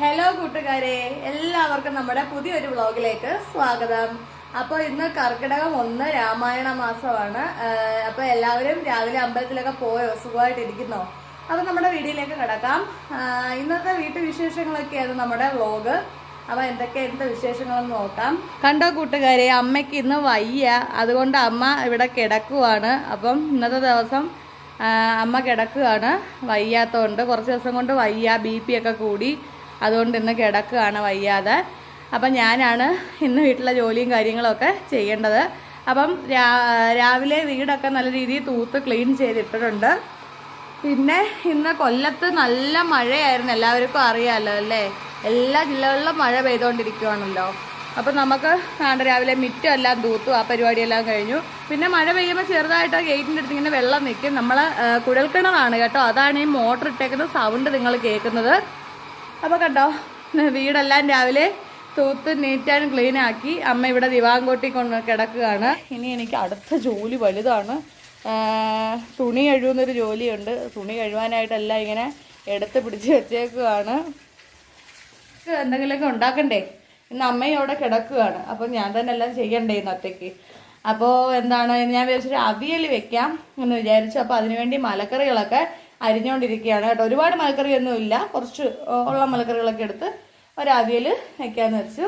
Hello കൂട്ടുകാരെ. എല്ലാവർക്കും നമ്മുടെ പുതിയൊരു വ്ളോഗിലേക്ക് സ്വാഗതം. അപ്പോൾ ഇന്ന് കർക്കിടകം ഒന്ന് രാമായണ മാസമാണ്. അപ്പൊ അപ്പോൾ എല്ലാവരും രാവിലെ അമ്പലത്തിലൊക്കെ പോയോ? സുഖമായിട്ടിരിക്കുന്നോ? അപ്പോൾ നമ്മുടെ വീഡിയോയിലേക്ക് കിടക്കാം. ഇന്നത്തെ വീട്ടു വിശേഷങ്ങളൊക്കെയാണ് നമ്മുടെ വ്ളോഗ്. അപ്പോൾ എന്തൊക്കെ എന്ത് വിശേഷങ്ങളെന്ന് നോക്കാം. കണ്ടോ കൂട്ടുകാരെ അമ്മയ്ക്ക് ഇന്ന് വയ്യ. അതുകൊണ്ട് അമ്മ ഇവിടെ കിടക്കുവാണ്. അപ്പം ഇന്നത്തെ ദിവസം അമ്മ കിടക്കുകയാണ് വയ്യാത്തതുകൊണ്ട് കുറച്ച് ദിവസം കൊണ്ട് വയ്യ ബി പി ഒക്കെ കൂടി. അതുകൊണ്ട് ഇന്ന് കിടക്കുകയാണ് വയ്യാതെ. അപ്പം ഞാനാണ് ഇന്ന് വീട്ടിലെ ജോലിയും കാര്യങ്ങളൊക്കെ ചെയ്യേണ്ടത്. അപ്പം രാവിലെ വീടൊക്കെ നല്ല രീതിയിൽ തൂത്ത് ക്ലീൻ ചെയ്തിട്ടിട്ടുണ്ട് പിന്നെ ഇന്ന് കൊല്ലത്ത് നല്ല മഴയായിരുന്നു. എല്ലാവർക്കും അറിയാമല്ലോ അല്ലേ? എല്ലാ ജില്ലകളിലും മഴ പെയ്തുകൊണ്ടിരിക്കുവാണല്ലോ. അപ്പം നമുക്ക് നാളെ രാവിലെ മിറ്റം എല്ലാം തൂത്തു ആ പരിപാടിയെല്ലാം കഴിഞ്ഞു. പിന്നെ മഴ പെയ്യുമ്പോൾ ചെറുതായിട്ട് ഗേറ്റിന്റെ അടുത്ത് ഇങ്ങനെ വെള്ളം നിൽക്കും. നമ്മൾ കുഴൽക്കിണറാണ് കേട്ടോ. അതാണ് ഈ മോട്ടർ ഇട്ടേക്കുന്ന സൗണ്ട് നിങ്ങൾ കേൾക്കുന്നത്. അപ്പോൾ കണ്ടോ വീടെല്ലാം രാവിലെ തൂത്ത് നീറ്റ് ആൻഡ് ക്ലീൻ ആക്കി അമ്മ ഇവിടെ ദിവാങ്കോട്ടി കൊണ്ട് കിടക്കുകയാണ്. ഇനി എനിക്ക് അടുത്ത ജോലി വലുതാണ്. തുണി കഴുകുന്നൊരു ജോലിയുണ്ട്. തുണി കഴുകാനായിട്ടെല്ലാം ഇങ്ങനെ എടുത്ത് പിടിച്ച് വെച്ചേക്കുകയാണ് എന്തെങ്കിലുമൊക്കെ ഉണ്ടാക്കണ്ടേ? ഇന്ന് അമ്മയും അവിടെ കിടക്കുകയാണ്. അപ്പോൾ ഞാൻ തന്നെ എല്ലാം ചെയ്യണ്ടേ ഇന്നത്തേക്ക് അപ്പോൾ എന്താണ് ഞാൻ വിചാരിച്ചൊരു അവിയൽ വെക്കാം എന്ന് വിചാരിച്ചു. അപ്പോൾ അതിനുവേണ്ടി മലക്കറികളൊക്കെ അരിഞ്ഞുകൊണ്ടിരിക്കുകയാണ് കേട്ടോ. ഒരുപാട് മലക്കറിയൊന്നും ഇല്ല കുറച്ച് ഉള്ള മലക്കറികളൊക്കെ എടുത്ത് ഒരു വയ്ക്കാമെന്ന് വെച്ചു.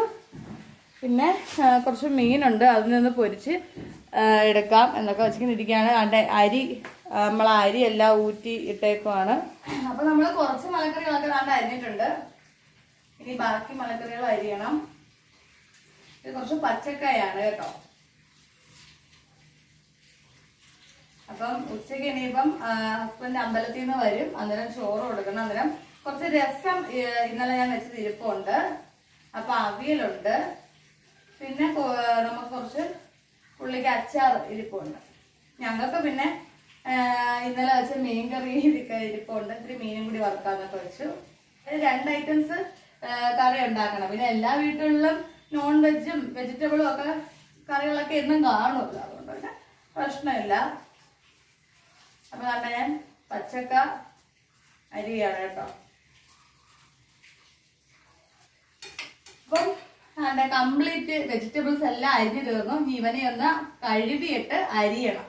പിന്നെ കുറച്ച് മീനുണ്ട്. അതിൽ നിന്ന് പൊരിച്ച് എടുക്കാം എന്നൊക്കെ വെച്ചിരിക്കുകയാണ് അതിന്റെ അരി നമ്മൾ അരി എല്ലാം ഊറ്റി ഇട്ടേക്കുവാണ്. അപ്പോൾ നമ്മൾ കുറച്ച് മലക്കറികളൊക്കെ നാണ്ട് അരിഞ്ഞിട്ടുണ്ട്. ഇനി ബാക്കി മലക്കറികൾ അരിയണം. ഇത് കുറച്ച് പച്ചക്കായാണ് കേട്ടോ. അപ്പം ഉച്ചയ്ക്ക് ഇനിയിപ്പം ഹസ്ബൻഡ് അമ്പലത്തിൽ നിന്ന് വരും. അന്നേരം ചോറ് കൊടുക്കണം. അന്നേരം കുറച്ച് രസം ഇന്നലെ ഞാൻ വെച്ചത് ഇരിപ്പുണ്ട് അപ്പം അവിയലുണ്ട്. പിന്നെ നമുക്ക് കുറച്ച് ഉള്ളിക്ക് അച്ചാർ ഇരിപ്പുണ്ട്. ഞങ്ങൾക്ക് പിന്നെ ഇന്നലെ വെച്ച മീൻ കറി ഇരിപ്പുണ്ട്. ഇത്തിരി മീനും കൂടി വറുക്കാന്നൊക്കെ വെച്ചു. രണ്ട് ഐറ്റംസ് കറി ഉണ്ടാക്കണം. പിന്നെ എല്ലാ വീട്ടുകളിലും നോൺ വെജും വെജിറ്റബിളും ഒക്കെ കറികളൊക്കെ എന്നും കാണുമല്ലോ. അതുകൊണ്ട് പിന്നെ പ്രശ്നമില്ല. അപ്പൊ കണ്ട ഞാൻ പച്ചക്ക അരിയാണ് കേട്ടോ. അപ്പം അതിന്റെ കംപ്ലീറ്റ് വെജിറ്റബിൾസ് എല്ലാം അരിഞ്ഞു തീർന്നു. ഇവനെ ഒന്ന് കഴുകിയിട്ട് അരിയണം.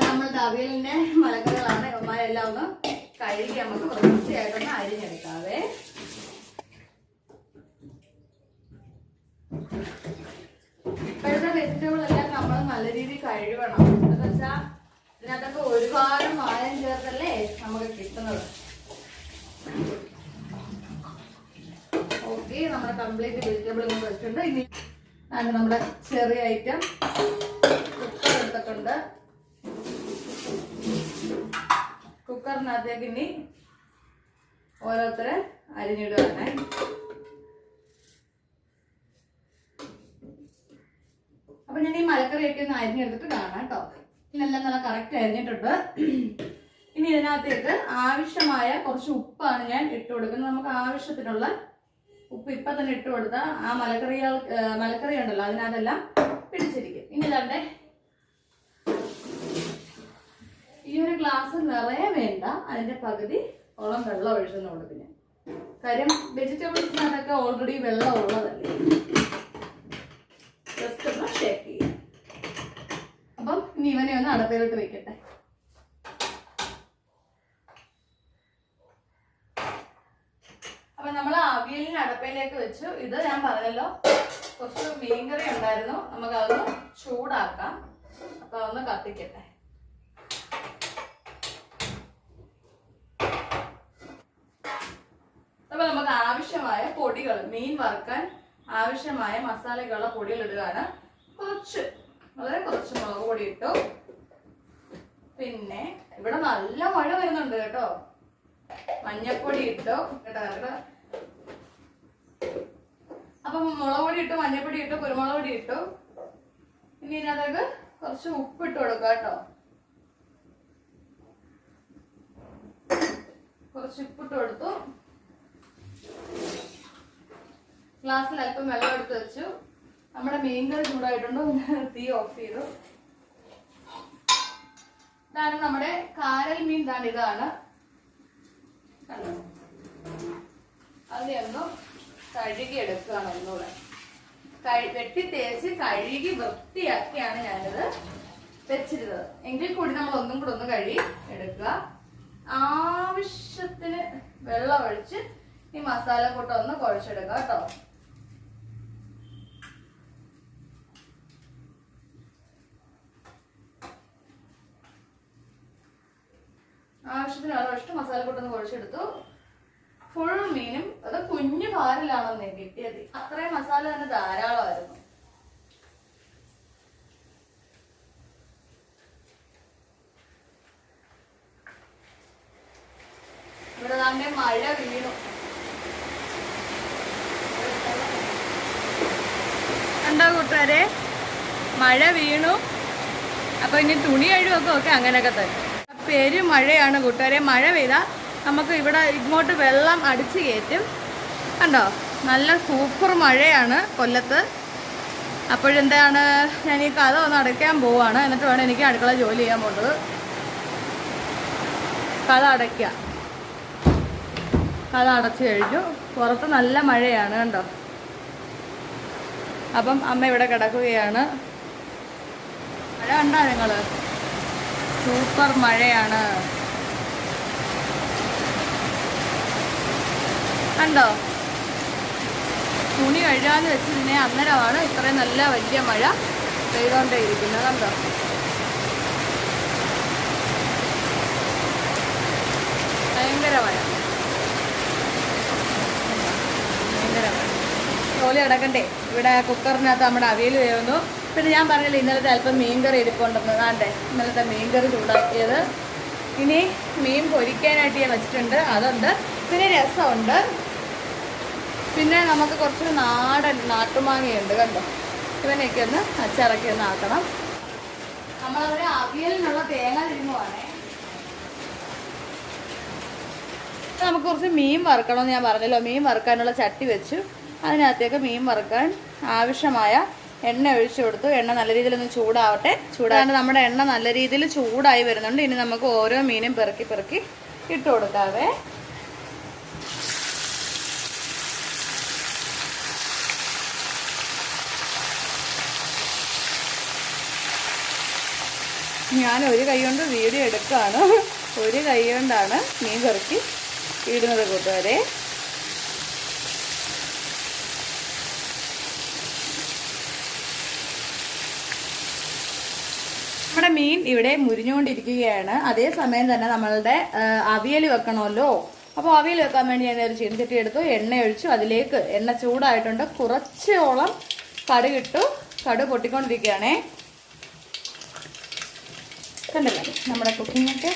നമ്മൾ ഒന്ന് കഴുകി നമുക്ക് വൃത്തിയായിട്ടൊന്ന് അരിഞ്ഞെടുക്കാവേ. ഇപ്പോഴത്തെ വെജിറ്റബിൾ എല്ലാം നമ്മൾ നല്ല രീതിയിൽ കഴുകണം. എന്ന് വെച്ചാൽ ഇതിനകത്തൊക്കെ ഒരുപാട് മായം ചേർത്തല്ലേ നമുക്ക് കിട്ടുന്നത്. ഓക്കെ നമ്മുടെ കംപ്ലീറ്റ് വെജിറ്റബിൾ നമുക്ക് വെച്ചിട്ടുണ്ട്. ഇനി നമ്മുടെ ചെറിയ ഐറ്റം കുക്കർ എടുത്തിട്ടുണ്ട്. കുക്കറിനകത്തേക്ക് ഇനി ഓരോരുത്തരെ അരിഞ്ഞിടുകയാണ് അപ്പൊ ഞാൻ ഈ മലക്കറിയൊക്കെ ഒന്ന് അരിഞ്ഞെടുത്തിട്ട് കാണാം കേട്ടോ. ഇതിനെല്ലാം നല്ല കറക്റ്റ് അരിഞ്ഞിട്ടുണ്ട്. ഇനി ഇതിനകത്തേക്ക് ആവശ്യമായ കുറച്ച് ഉപ്പാണ് ഞാൻ ഇട്ട് കൊടുക്കുന്നത്. നമുക്ക് ആവശ്യത്തിനുള്ള ഉപ്പ് ഇപ്പൊ തന്നെ ഇട്ട് കൊടുത്താൽ ആ മലക്കറികൾ മലക്കറി ഉണ്ടല്ലോ അതിനകത്തെല്ലാം പിടിച്ചിരിക്കും. ഇനി ഇതാണ്ടേ ഈ ഒരു ഗ്ലാസ് നിറയെ വേണ്ട. അതിന്റെ പകുതി ഓളം വെള്ളം ഒഴിച്ചെന്ന് പിന്നെ കാര്യം വെജിറ്റബിൾസിനകത്തൊക്കെ ഓൾറെഡി വെള്ളം ഉള്ളതല്ലേ? ജസ്റ്റ് ഒന്ന് ഷേക്ക് ചെയ്യാം. അപ്പം ഇനി ഇവനെ ഒന്ന് അടപ്പയിലോട്ട് വെക്കട്ടെ. അപ്പൊ നമ്മൾ അവിയലിന് അടപ്പയിലേക്ക് വെച്ചു. ഇത് ഞാൻ പറഞ്ഞല്ലോ കുറച്ച് മീൻകറി ഉണ്ടായിരുന്നു. നമുക്ക് അതൊന്ന് ചൂടാക്കാം. അപ്പൊ അതൊന്ന് കത്തിക്കട്ടെ അപ്പൊ നമുക്ക് ആവശ്യമായ പൊടികൾ മീൻ വറുക്കാൻ ആവശ്യമായ മസാലകളുള്ള പൊടികൾ ഇടുകയാണ്. കുറച്ച് വളരെ കുറച്ച് മുളക് പൊടി ഇട്ടു. പിന്നെ ഇവിടെ നല്ല മഴ വരുന്നുണ്ട് കേട്ടോ. മഞ്ഞപ്പൊടി ഇട്ടു കേട്ടോ അപ്പം മുളക് പൊടി ഇട്ടു മഞ്ഞപ്പൊടി ഇട്ടു കുരുമുളക് പൊടി ഇട്ടു. ഇനി ഇതിനകത്തേക്ക് കുറച്ച് ഉപ്പ് ഇട്ട് കൊടുക്കുക കേട്ടോ. കുറച്ച് ഉപ്പിട്ട് കൊടുത്തു. ഗ്ലാസ്സിൽ അല്പം വെള്ളം എടുത്ത് വെച്ചു. നമ്മുടെ മീൻ കറി ചൂടായിട്ടുണ്ടോ തീ ഓഫ് ചെയ്തു. ഇതാണ് നമ്മുടെ കാരൽ മീൻ. ഇതാണ് ഇതാണ്. കണ്ടോ? കഴുകി എടുക്കുകയാണ് ഒന്നുകൂടെ. വെട്ടി തേച്ച് കഴുകി വൃത്തിയാക്കിയാണ് ഞാനിത് വെച്ചിരുന്നത്. എങ്കിൽ കൂടി നമ്മൾ ഒന്നും കൂടെ ഒന്ന് കഴുകി എടുക്കുക. ആവശ്യത്തിന് വെള്ളം ഒഴിച്ച് ഈ മസാല കൂട്ടം ഒന്ന് കുഴച്ചെടുക്കുക കേട്ടോ. ആവശ്യത്തിന് അളവ് ഇഷ്ടം മസാല കൂട്ടൊന്ന് കുഴച്ചെടുത്തു. ഫുൾ മീനും അത് കുഞ്ഞു പാലിലാണെന്ന് കിട്ടിയത്. അത്രയും മസാല തന്നെ ധാരാളമായിരുന്നു. ഇവിടെ തന്നെ മഴ വീണു. കണ്ടോ കൂട്ടുകാരെ? മഴ വീണു. അപ്പോൾ ഇനി തുണി കഴുകൊക്കെ ഒക്കെ അങ്ങനെയൊക്കെ തന്നെ. പേര് മഴയാണ് കൂട്ടുകാരെ. മഴ പെയ്താൽ നമുക്ക് ഇവിടെ ഇങ്ങോട്ട് വെള്ളം അടിച്ച് കയറ്റും. കണ്ടോ? നല്ല സൂപ്പർ മഴയാണ് കൊല്ലത്ത്. അപ്പോഴെന്താണ്? ഞാൻ ഈ കഥ ഒന്ന് അടയ്ക്കാൻ പോവാണ്. എന്നിട്ട് വേണം എനിക്ക് അടുക്കള ജോലി ചെയ്യാൻ പോകുന്നത് കഥ അടയ്ക്കുക കഥ അടച്ചു കഴിഞ്ഞു. പുറത്ത് നല്ല മഴയാണ് കണ്ടോ? അപ്പം അമ്മ ഇവിടെ കിടക്കുകയാണ്. മഴ കണ്ടോ നിങ്ങൾ സൂപ്പർ മഴയാണ്. കണ്ടോ? തുണി കഴുകാന്ന് വെച്ചതിനെ അന്നേരമാണ് ഇത്രയും നല്ല വലിയ മഴ പെയ്തോണ്ടേ ഇരിക്കുന്നത് കണ്ടോ? ഭയങ്കര മഴ ഭയങ്കര മഴ ജോലി അടക്കണ്ടേ? ഇവിടെ കുക്കറിനകത്ത് നമ്മുടെ അവിയൽ വേവുന്നു. പിന്നെ ഞാൻ പറഞ്ഞില്ല ഇന്നലത്തെ അല്പം മീൻകറി ഇരിപ്പുണ്ടെന്ന് കാണ്ടേ ഇന്നലത്തെ മീൻകറി ചൂടാക്കിയത്. ഇനി മീൻ പൊരിക്കാനായിട്ട് ഞാൻ വെച്ചിട്ടുണ്ട്. അതുണ്ട്. പിന്നെ രസമുണ്ട്. പിന്നെ നമുക്ക് കുറച്ച് നാടൻ നാട്ടുമാങ്ങയുണ്ട് കണ്ടോ? ഇവനെയൊക്കെ ഒന്ന് അച്ചാറൊക്കെ ഒന്ന് ആക്കണം. നമ്മളവിടെ അവിയലിനുള്ള തേങ്ങ തിരുമുവാണേ നമുക്ക് കുറച്ച് മീൻ വറുക്കണമെന്ന് ഞാൻ പറഞ്ഞല്ലോ. മീൻ വറുക്കാനുള്ള ചട്ടി വെച്ചു. അതിനകത്തേക്ക് മീൻ വറുക്കാൻ ആവശ്യമായ എണ്ണ ഒഴിച്ചു കൊടുത്തു. എണ്ണ നല്ല രീതിയിൽ ഒന്ന് ചൂടാവട്ടെ. ചൂടാണ്ട് നമ്മുടെ എണ്ണ നല്ല രീതിയിൽ ചൂടായി വരുന്നുണ്ട്. ഇനി നമുക്ക് ഓരോ മീനും പെറുക്കി പെറുക്കി ഇട്ട് കൊടുക്കാവേ. ഞാൻ ഒരു കൈ കൊണ്ട് വീഡിയോ എടുക്കുകയാണ് ഒരു കൈ കൊണ്ടാണ് മീൻ പെറുക്കി ഇടുന്നത് കൂട്ടുകാരെ. നമ്മുടെ മീൻ ഇവിടെ മുരിഞ്ഞുകൊണ്ടിരിക്കുകയാണ്. അതേസമയം തന്നെ നമ്മളുടെ അവിയൽ വെക്കണമല്ലോ. അപ്പോൾ അവിയൽ വെക്കാൻ വേണ്ടി ഞാൻ ഒരു ചീനച്ചട്ടി എടുത്തു എണ്ണ ഒഴിച്ചു അതിലേക്ക് എണ്ണ ചൂടായിട്ടുണ്ട്. കുറച്ചോളം കടുകിട്ടു കടു പൊട്ടിക്കൊണ്ടിരിക്കുകയാണേ. കണ്ടില്ലേ? നമ്മുടെ കുക്കിംഗ് ഒക്കെ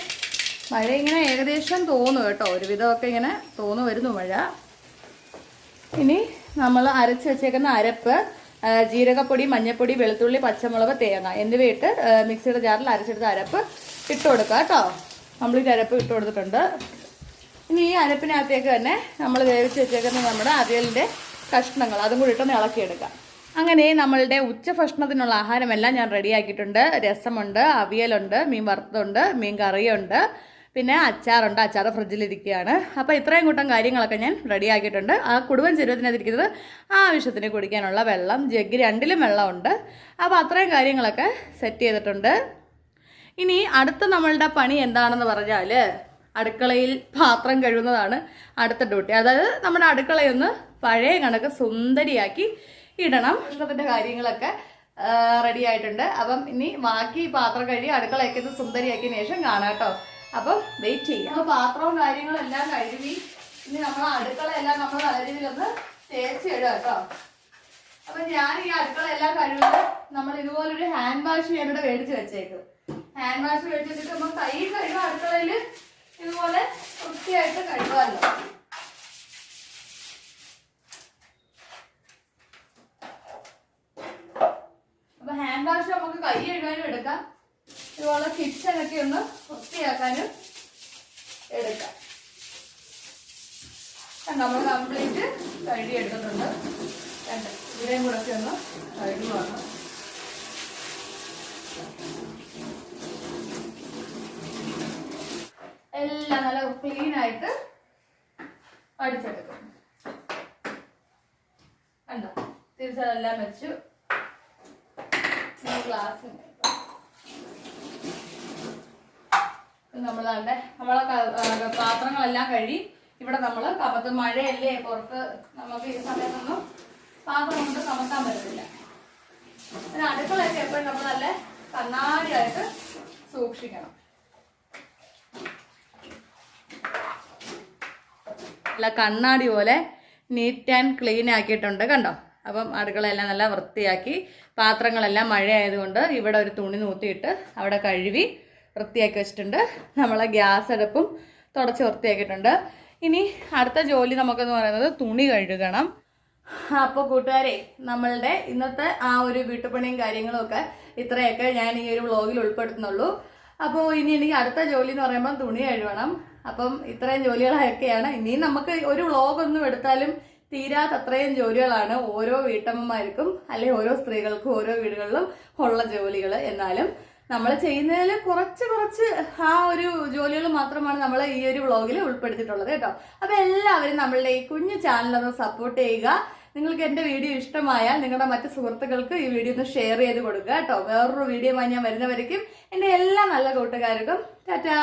മഴ ഇങ്ങനെ ഏകദേശം തോന്നു കേട്ടോ. ഒരുവിധമൊക്കെ ഇങ്ങനെ തോന്നു വരുന്നു മഴ. ഇനി നമ്മൾ അരച്ച് വെച്ചേക്കുന്ന അരപ്പ് ജീരകപ്പൊടി മഞ്ഞൾപ്പൊടി വെളുത്തുള്ളി പച്ചമുളക് തേങ്ങ എന്നിവയിട്ട് മിക്സിയുടെ ജാറിൽ അരച്ചെടുത്ത അരപ്പ് ഇട്ട് കൊടുക്കുക കേട്ടോ. കംപ്ലീറ്റ് അരപ്പ് ഇട്ട് കൊടുത്തിട്ടുണ്ട്. ഇനി ഈ അരപ്പിനകത്തേക്ക് തന്നെ നമ്മൾ വേവിച്ച് വെച്ചേക്കുന്ന നമ്മുടെ അവിയലിന്റെ കഷ്ണങ്ങൾ അതും കൂടി ഇട്ടൊന്ന് ഇളക്കിയെടുക്കാം അങ്ങനെ നമ്മളുടെ ഉച്ചഭക്ഷണത്തിനുള്ള ആഹാരമെല്ലാം ഞാൻ റെഡിയാക്കിയിട്ടുണ്ട്. രസമുണ്ട് അവിയലുണ്ട് മീൻ വറുത്തുണ്ട് മീൻ കറിയുണ്ട്. പിന്നെ അച്ചാറുണ്ട് അച്ചാർ ഫ്രിഡ്ജിലിരിക്കുകയാണ്. അപ്പോൾ ഇത്രയും കൂട്ടം കാര്യങ്ങളൊക്കെ ഞാൻ റെഡിയാക്കിയിട്ടുണ്ട് ആ കുടുവൻ ചെരുവത്തിനകത്തിരിക്കുന്നത് ആവശ്യത്തിന് കുടിക്കാനുള്ള വെള്ളം ജഗ് രണ്ടിലും വെള്ളമുണ്ട്. അപ്പോൾ അത്രയും കാര്യങ്ങളൊക്കെ സെറ്റ് ചെയ്തിട്ടുണ്ട്. ഇനി അടുത്ത നമ്മളുടെ പണി എന്താണെന്ന് പറഞ്ഞാൽ അടുക്കളയിൽ പാത്രം കഴുകുന്നതാണ് അടുത്ത ഡ്യൂട്ടി. അതായത് നമ്മുടെ അടുക്കളയൊന്ന് പഴയ കണക്ക് സുന്ദരിയാക്കി ഇടണം. ഭക്ഷണത്തിന്റെ കാര്യങ്ങളൊക്കെ റെഡി ആയിട്ടുണ്ട്. അപ്പം ഇനി ബാക്കി പാത്രം കഴുകി അടുക്കളയൊക്കെ ഒന്ന് സുന്ദരിയാക്കിയതിന് ശേഷം കാണാം കേട്ടോ. അപ്പം വെയിറ്റ് ചെയ്യാം. അപ്പോൾ പാത്രവും കാര്യങ്ങളും എല്ലാം കഴുകി ഇനി നമ്മൾ അടുക്കളയെല്ലാം നമ്മൾ നല്ല രീതിയിലൊന്ന് തേച്ച് ഇടുക കേട്ടോ. അപ്പൊ ഞാൻ ഈ അടുക്കള എല്ലാം കഴുകുമ്പോൾ നമ്മൾ ഇതുപോലൊരു ഹാൻഡ് വാഷ് ഞാനിവിടെ മേടിച്ച് വെച്ചേക്കും. ഹാൻഡ് വാഷ് മേടിച്ച് വെച്ചിട്ട് നമ്മൾ കൈ കഴുകുക അടുക്കളയിൽ ഇതുപോലെ വൃത്തിയായിട്ട് കഴുകാമല്ലോ. അപ്പൊ ഹാൻഡ് വാഷ് നമുക്ക് കൈ കഴുകാനും എടുക്കാം. ഇതുപോലെ കിച്ചൺ ഒക്കെ ഒന്ന് വൃത്തിയാക്കാനും എടുക്കാം. നമ്മൾ കംപ്ലീറ്റ് കഴുകി എടുത്തിട്ടുണ്ട്. രണ്ട് ഇവിടെയും കൂടെ ഒക്കെ ഒന്ന് കഴുകുവാണ് എല്ലാം നല്ല ക്ലീൻ ആയിട്ട് അടിച്ചെടുക്കും. കണ്ടോ തിരിച്ചതെല്ലാം വെച്ചു. ഗ്ലാസ് നമ്മളാണ്ട് നമ്മളെ പാത്രങ്ങളെല്ലാം കഴുകി ഇവിടെ നമ്മൾ കപത്ത് മഴയല്ലേ പുറത്ത് നമുക്ക് ഈ സമയത്തൊന്നും പാത്രം കൊണ്ട് കമത്താൻ പറ്റത്തില്ല. പിന്നെ അടുക്കളയൊക്കെ എപ്പോഴും നമ്മൾ നല്ല കണ്ണാടിയായിട്ട് സൂക്ഷിക്കണം. നല്ല കണ്ണാടി പോലെ നീറ്റ് ആൻഡ് ക്ലീൻ ആക്കിയിട്ടുണ്ട് കണ്ടോ? അപ്പം അടുക്കളയെല്ലാം നല്ല വൃത്തിയാക്കി പാത്രങ്ങളെല്ലാം മഴയായതുകൊണ്ട് ഇവിടെ ഒരു തുണി നൂത്തിയിട്ട് അവിടെ കഴുകി വൃത്തിയാക്കി വെച്ചിട്ടുണ്ട്. നമ്മളെ ഗ്യാസ് അടുപ്പും തുടച്ച് വൃത്തിയാക്കിയിട്ടുണ്ട്. ഇനി അടുത്ത ജോലി നമുക്കെന്ന് പറയുന്നത് തുണി കഴുകണം. അപ്പോൾ കൂട്ടുകാരെ നമ്മളുടെ ഇന്നത്തെ ആ ഒരു വീട്ടുപണിയും കാര്യങ്ങളും ഒക്കെ ഇത്രയൊക്കെ ഞാൻ ഈ ഒരു വ്ളോഗിൽ ഉൾപ്പെടുത്തുന്നുള്ളൂ. അപ്പോൾ ഇനി എനിക്ക് അടുത്ത ജോലി എന്ന് പറയുമ്പോൾ തുണി കഴുകണം. അപ്പം ഇത്രയും ജോലികളൊക്കെയാണ്. ഇനിയും നമുക്ക് ഒരു വ്ളോഗൊന്നും എടുത്താലും തീരാത്ത അത്രയും ജോലികളാണ് ഓരോ വീട്ടമ്മമാർക്കും അല്ലെങ്കിൽ ഓരോ സ്ത്രീകൾക്കും ഓരോ വീടുകളിലും ഉള്ള ജോലികൾ എന്നാലും. നമ്മൾ ചെയ്യുന്നതിൽ കുറച്ച് കുറച്ച് ആ ഒരു ജോലികൾ മാത്രമാണ് നമ്മൾ ഈ ഒരു വ്ളോഗിൽ ഉൾപ്പെടുത്തിയിട്ടുള്ളത് കേട്ടോ. അപ്പോൾ എല്ലാവരും നമ്മളുടെ ഈ കുഞ്ഞു ചാനലൊന്ന് സപ്പോർട്ട് ചെയ്യുക. നിങ്ങൾക്ക് എന്റെ വീഡിയോ ഇഷ്ടമായാൽ നിങ്ങളുടെ മറ്റ് സുഹൃത്തുക്കൾക്ക് ഈ വീഡിയോ ഒന്ന് ഷെയർ ചെയ്ത് കൊടുക്കുക കേട്ടോ. വേറൊരു വീഡിയോ ഞാൻ വരുന്നവരേക്കും എന്റെ എല്ലാ നല്ല കൂട്ടുകാർക്കും ടാറ്റാ!